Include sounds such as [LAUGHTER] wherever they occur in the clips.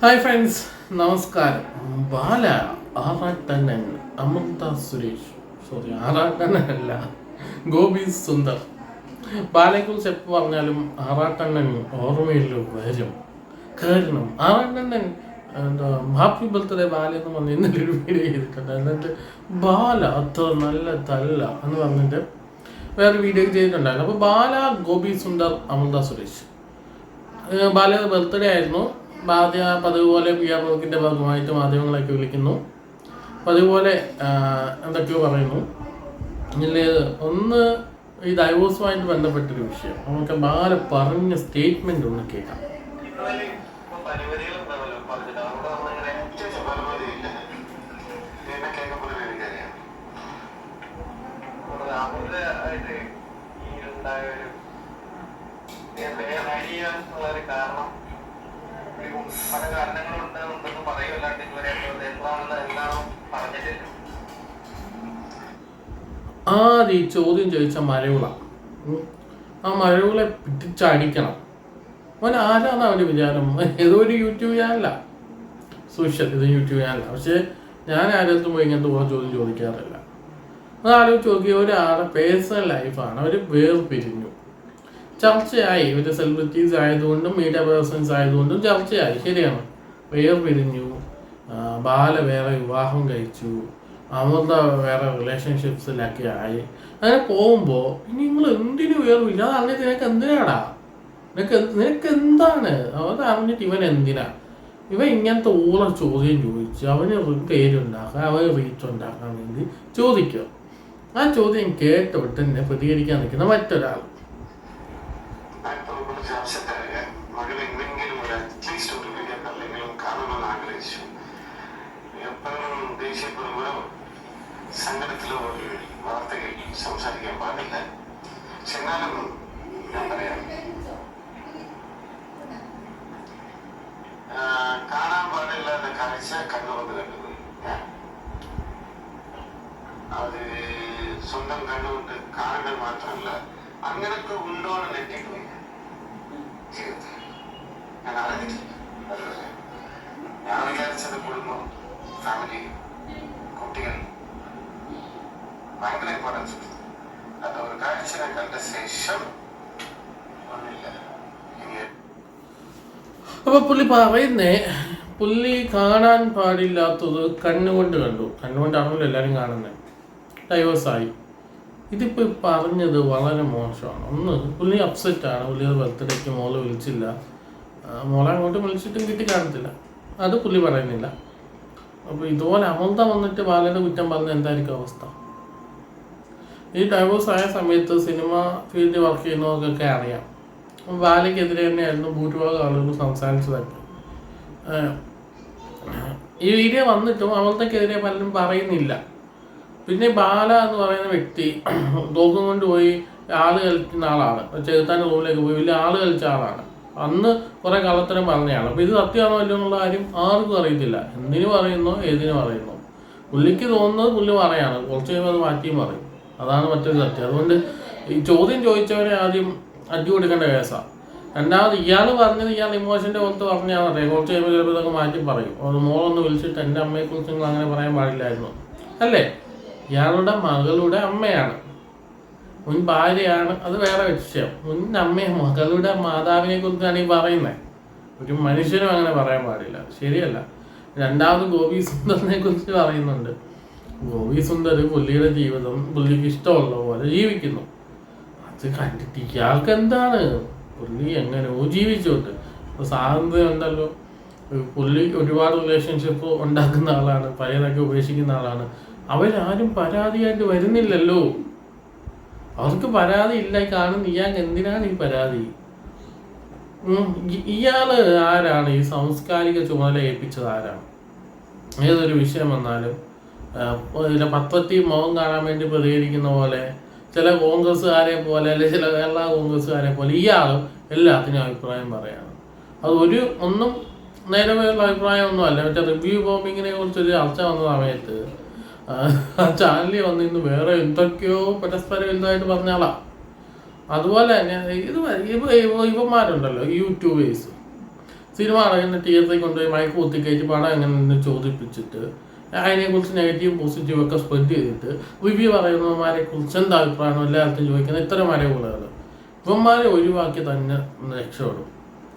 Hi friends നമസ്കാരം. Bala ആറാട്ടനൻ Amrita Suresh. Sorry ആറാട്ടനല്ല ഗോപി സുന്ദർ. ബാലയെക്കുറിച്ച് എപ്പോൾ പറഞ്ഞാലും ആറാട്ടണ്ണൻ ഓർമ്മയിൽ വരും. കാരണം ആറാട്ടണ്ണൻ എന്താ ഹാപ്പി ബർത്ത്ഡേ ബാല എന്ന് പറഞ്ഞ് ഇന്നലെ ഒരു വീഡിയോ ചെയ്തിട്ടുണ്ട്. എന്നിട്ട് ബാല അത്ര നല്ല തല്ല എന്ന് പറഞ്ഞിട്ട് വേറെ വീഡിയോ ചെയ്തിട്ടുണ്ടായിരുന്നു. അപ്പോൾ ബാല ഗോപി സുന്ദർ അമൃത സുരേഷ്. ബാലയുടെ ബർത്ത്ഡേ ആയിരുന്നു. ബാധ്യ പതിവ് പോലെ പി ആർ വർക്കിന്റെ ഭാഗമായിട്ട് മാധ്യമങ്ങളൊക്കെ വിളിക്കുന്നു. പതിവ് പോലെ എന്തൊക്കെയോ പറയുന്നു. ഇതിൽ ഒന്ന് ഈ ഡൈവോഴ്സുമായിട്ട് ബന്ധപ്പെട്ടൊരു വിഷയം. നമുക്ക് ബാല പറഞ്ഞ സ്റ്റേറ്റ്മെന്റ് ഒന്ന് കേൾക്കാം. പല കാരണങ്ങളുണ്ട്. ഉണ്ടെന്ന് പറയുമല്ലാണ്ട് ഇതുവരെ എന്താണെന്ന് പറഞ്ഞിട്ടില്ല. ആദ്യം ഈ ചോദ്യം ചോദിച്ച മഴവിള ആ മഴവിളെ പിടിച്ചടിക്കണം. അവൻ ആരാണ് അവന്റെ വിചാരം? ഏതോ ഒരു യൂട്യൂബ് ചാനല സോഷ്യൽ ഇത് യൂട്യൂബ് ചാനല പക്ഷേ ഞാൻ ആരത്തും പോയി ഇങ്ങനത്തെ പോകാൻ ചോദ്യം ചോദിക്കാറില്ല. അത് ആലോചിച്ച് നോക്കി ഒരാളുടെ പേഴ്സണൽ ലൈഫാണ് അവർ വേർപിരിഞ്ഞു. ചർച്ചയായി. ഒരു സെലിബ്രിറ്റീസ് ആയതുകൊണ്ടും മീഡിയ പേഴ്സൺസ് ആയതുകൊണ്ടും ചർച്ചയായി. ശരിയാണ്. വേർപിരിഞ്ഞു. ബാല വേറെ വിവാഹം കഴിച്ചു. അമൃത വേറെ റിലേഷൻഷിപ്സിലൊക്കെ ആയി അങ്ങനെ പോകുമ്പോൾ ഇനി നിങ്ങൾ എന്തിനു വേർപിരിഞ്ഞു? അത് അറിഞ്ഞിട്ട് നിനക്ക് എന്തിനാടാ? നിനക്ക് നിനക്ക് എന്താണ്? അത് അറിഞ്ഞിട്ട് ഇവൻ എന്തിനാ? ഇവൻ ഇങ്ങനത്തെ ഓല ചോദ്യം ചോദിച്ചു അവന് പേരുണ്ടാക്കാൻ അവന് റീച്ച് ഉണ്ടാക്കാൻ വേണ്ടി ചോദിക്കുക ആ ചോദ്യം കേട്ടോട്ട് എന്നെ പ്രതികരിക്കാൻ നിൽക്കുന്ന മറ്റൊരാൾ. സംസാരിക്കാൻ പാടില്ല. പക്ഷെ എന്നാലും ഞാൻ പറയാം. കാണാൻ പാടില്ലാത്ത കാഴ്ച കണ്ണുകൊണ്ട് കണ്ടത് ഞാൻ അത് സ്വന്തം കണ്ണുകൊണ്ട് കാണുന്നത് മാത്രമല്ല അങ്ങനൊക്കെ ഉണ്ടോ എന്ന് നെറ്റിപ്പോയി ഞാൻ. അറിഞ്ഞിട്ടില്ല. ഞാൻ വിചാരിച്ചത് കുടുംബം ഫാമിലി കുട്ടികൾ ഭയങ്കര ഇമ്പോർട്ടൻസ് അത് ഒരു കാഴ്ചനെ കണ്ട ശേഷം അപ്പൊ പുള്ളി പറയുന്നേ പുള്ളി കാണാൻ പാടില്ലാത്തത് കണ്ണുകൊണ്ട് കണ്ടു. കണ്ണുകൊണ്ടാണല്ലോ എല്ലാവരും കാണുന്നത് ഡൈവേഴ്സായി ഇതിപ്പോ പറഞ്ഞത് വളരെ മോശമാണ്. ഒന്ന് പുള്ളി ആണ്. പുള്ളിയുടെ ബർത്ത്ഡേക്ക് മോൾ വിളിച്ചില്ല. മോളെ അങ്ങോട്ട് വിളിച്ചിട്ടും കിട്ടി കാണത്തില്ല. അത് പുള്ളി പറയുന്നില്ല. അപ്പോൾ ഇതുപോലെ അമൃത വന്നിട്ട് ബാലയുടെ കുറ്റം പറഞ്ഞ എന്തായിരിക്കും അവസ്ഥ? ഈ ഡൈവോഴ്സ് ആയ സമയത്ത് സിനിമ ഫീൽഡിൽ വർക്ക് ചെയ്യുന്നവർക്കൊക്കെ അറിയാം. ബാലയ്ക്കെതിരെ തന്നെയായിരുന്നു ഭൂരിഭാഗം ആളുകൾ സംസാരിച്ചതൊക്കെ. ഏഹ് ഈ വീഡിയോ വന്നിട്ടും അമൃതയ്ക്കെതിരെ പലരും പറയുന്നില്ല. പിന്നെ ബാല എന്ന് പറയുന്ന വ്യക്തി [CLEARS THROAT] തോക്കും കൊണ്ടുപോയി ആൾ കളിക്കുന്ന ആളാണ്. ചെറുത്താന്റെ റൂമിലേക്ക് പോയി. വലിയ ആൾ കളിച്ച ആളാണ്. അന്ന് കുറേ കള്ളത്തരം പറഞ്ഞയാണ് അപ്പോൾ ഇത് സത്യമാണോ അല്ലയോ എന്നുള്ള കാര്യം ആർക്കും അറിയത്തില്ല. എന്തിനു പറയുന്നു ഏതിനു പറയുന്നു? പുള്ളിക്ക് തോന്നുന്നത് പുള്ളി പറയാണ്. കുറച്ച് കഴിയുമ്പോൾ അത് മാറ്റിയും പറയും. അതാണ് മറ്റൊരു സത്യം. അതുകൊണ്ട് ഈ ചോദ്യം ചോദിച്ചവനെ ആദ്യം അടി കൊടുക്കേണ്ട കേസാണ് രണ്ടാമത് ഇയാൾ പറഞ്ഞത് ഇയാൾ ഇമോഷന്റെ പുറത്ത് പറഞ്ഞാൽ അറിയാം കുറച്ച് കഴിയുമ്പോൾ ചിലപ്പോൾ ഇതൊക്കെ മാറ്റി പറയും. അത് മോളൊന്ന് വിളിച്ചിട്ട് എന്റെ അമ്മയെക്കുറിച്ച് നിങ്ങൾ അങ്ങനെ പറയാൻ പാടില്ലായിരുന്നു അല്ലേ? ഇയാളുടെ മകളുടെ അമ്മയാണ്. മുൻ ഭാര്യയാണ്. അത് വേറെ വിഷയം. മുൻ അമ്മയെ മകളുടെ മാതാവിനെ കുറിച്ചാണ് ഈ പറയുന്നത് ഒരു മനുഷ്യനും അങ്ങനെ പറയാൻ പാടില്ല. ശരിയല്ല. രണ്ടാമത് ഗോപി സുന്ദറിനെ കുറിച്ച് പറയുന്നുണ്ട്. ഗോപി സുന്ദർ പുള്ളിയുടെ ജീവിതം പുള്ളിക്ക് ഇഷ്ടമുള്ള പോലെ ജീവിക്കുന്നു. അത് കണ്ടിട്ട് ഇയാൾക്ക് എന്താണ് പുള്ളി എങ്ങനെയോ ജീവിച്ചുകൊണ്ട്. ഇപ്പൊ സ്വാതന്ത്ര്യം ഉണ്ടല്ലോ പുള്ളി ഒരുപാട് റിലേഷൻഷിപ്പ് ഉണ്ടാക്കുന്ന ആളാണ് പഴയതൊക്കെ ഉപേക്ഷിക്കുന്ന ആളാണ്. അവരാരും പരാതിയായിട്ട് വരുന്നില്ലല്ലോ. അവർക്ക് പരാതി ഇല്ല. കാണുന്ന ഇയാൾക്ക് എന്തിനാണ് ഈ പരാതി? ഇയാൾ ആരാണ്? ഈ സാംസ്കാരിക ചുമതല ഏൽപ്പിച്ചത് ആരാണ്? ഏതൊരു വിഷയം വന്നാലും ഇതിലെ പത്രത്തിൽ മുഖം കാണാൻ വേണ്ടി പ്രതികരിക്കുന്ന പോലെ ചില കോൺഗ്രസ്സുകാരെ പോലെ അല്ലെങ്കിൽ ചില കേരള കോൺഗ്രസ്സുകാരെ പോലെ ഇയാളും എല്ലാത്തിനും അഭിപ്രായം പറയാണ്. അത് ഒരു ഒന്നും നേരമേയുള്ള അഭിപ്രായമൊന്നും അല്ല മറ്റേ റിവ്യൂ ബോംബിങ്ങിനെ കുറിച്ചൊരു ചർച്ച വന്ന സമയത്ത് ആ ചാനലിൽ ഇന്ന് വേറെ എന്തൊക്കെയോ പരസ്പരം എന്തായിട്ട് പറഞ്ഞാളാ അതുപോലെ തന്നെ ഇത് ഇവ ഇവ- ഇവന്മാരുണ്ടല്ലോ യൂട്യൂബേഴ്സ്. സിനിമ അടങ്ങുന്ന തിയേറ്ററിൽ കൊണ്ടുപോയി മയക്ക് കുത്തിക്കയറ്റി പടം എങ്ങനെ ചോദിപ്പിച്ചിട്ട് അതിനെക്കുറിച്ച് നെഗറ്റീവ് പോസിറ്റീവ് ഒക്കെ സ്പ്രെഡ് ചെയ്തിട്ട് വിവി പറയുന്നവന്മാരെ കുറിച്ച് എന്താ അഭിപ്രായം? എല്ലാവർക്കും ചോദിക്കുന്നത് ഇത്തരം മരവുകളാണ് ഇവന്മാരെ ഒഴിവാക്കി തന്നെ രക്ഷപ്പെടും.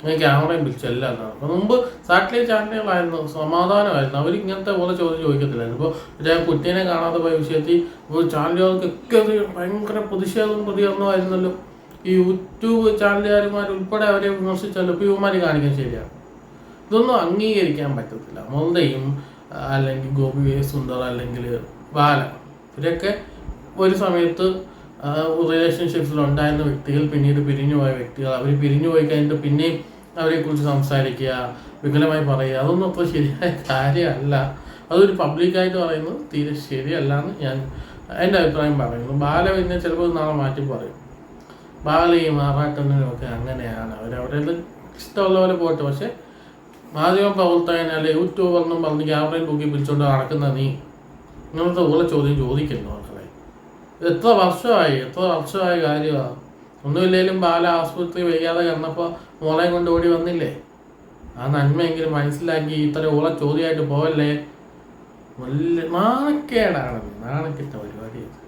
ഞാൻ ക്യാമറയും പിടിച്ച് എല്ലാം നടക്കും മുമ്പ് സാറ്റലൈറ്റ് ചാനലുകളായിരുന്നു സമാധാനമായിരുന്നു. അവർ ഇങ്ങനത്തെ പോലെ ചോദ്യം ചോദിക്കത്തില്ലായിരുന്നു. ഇപ്പോൾ ഞാൻ കുട്ടീനെ കാണാതെ പോയ വിഷയത്തിൽ ചാനലുകൾക്കൊക്കെ ഭയങ്കര പ്രതിഷേധവും പ്രതികരണമായിരുന്നല്ലോ. ഈ യൂട്യൂബ് ചാനലുകാരന്മാർ ഉൾപ്പെടെ അവരെ വിമർശിച്ചല്ലോ. ഇപ്പോൾ ഇവന്മാർ കാണിക്കാൻ ശരിയാണ്. ഇതൊന്നും അംഗീകരിക്കാൻ പറ്റത്തില്ല. മോന്തയും അല്ലെങ്കിൽ ഗോപി സുന്ദർ അല്ലെങ്കിൽ ബാല. ഇവരൊക്കെ ഒരു സമയത്ത് റിലേഷൻഷിപ്പിൽ ഉണ്ടായിരുന്ന വ്യക്തികൾ പിന്നീട് പിരിഞ്ഞു പോയ വ്യക്തികൾ. അവർ പിരിഞ്ഞു പോയി കഴിഞ്ഞിട്ട് പിന്നെയും അവരെക്കുറിച്ച് സംസാരിക്കുക വികലമായി പറയുക അതൊന്നും അത്ര ശരിയായ കാര്യമല്ല. അതൊരു പബ്ലിക്കായിട്ട് പറയുന്നത് തീരെ ശരിയല്ല എന്ന് ഞാൻ എന്റെ അഭിപ്രായം പറയുന്നു. ബാല പിന്നെ ചിലപ്പോൾ നാളെ മാറ്റി പറയും. ബാലയും ആറാട്ടനും ഒക്കെ അങ്ങനെയാണ്. അവരവരുടെ ഇഷ്ടമുള്ള പോലെ പോട്ടെ. പക്ഷെ അല്ലെ യൂട്യൂബർ എന്നും പറഞ്ഞ് ക്യാമറയിൽ തൂക്കി പിടിച്ചുകൊണ്ട് നടക്കുന്ന നീ? ഇങ്ങനത്തെ ഉള്ള ചോദ്യം ചോദിക്കുന്നു മക്കളെ. എത്ര വർഷമായി എത്ര വർഷമായ കാര്യമാണ് ഒന്നുമില്ലെങ്കിലും ബാല ആസ്പത്രി വയ്യാതെ കിടന്നപ്പോൾ മോളെ കൊണ്ട് ഓടി വന്നില്ലേ? ആ നന്മയെങ്കിലും മനസ്സിലാക്കി ഇത്ര ഓള ചോദ്യമായിട്ട് പോവല്ലേ? വലിയ നാണക്കേടാണ് നാണക്കെട്ട പരിപാടി ഇത്.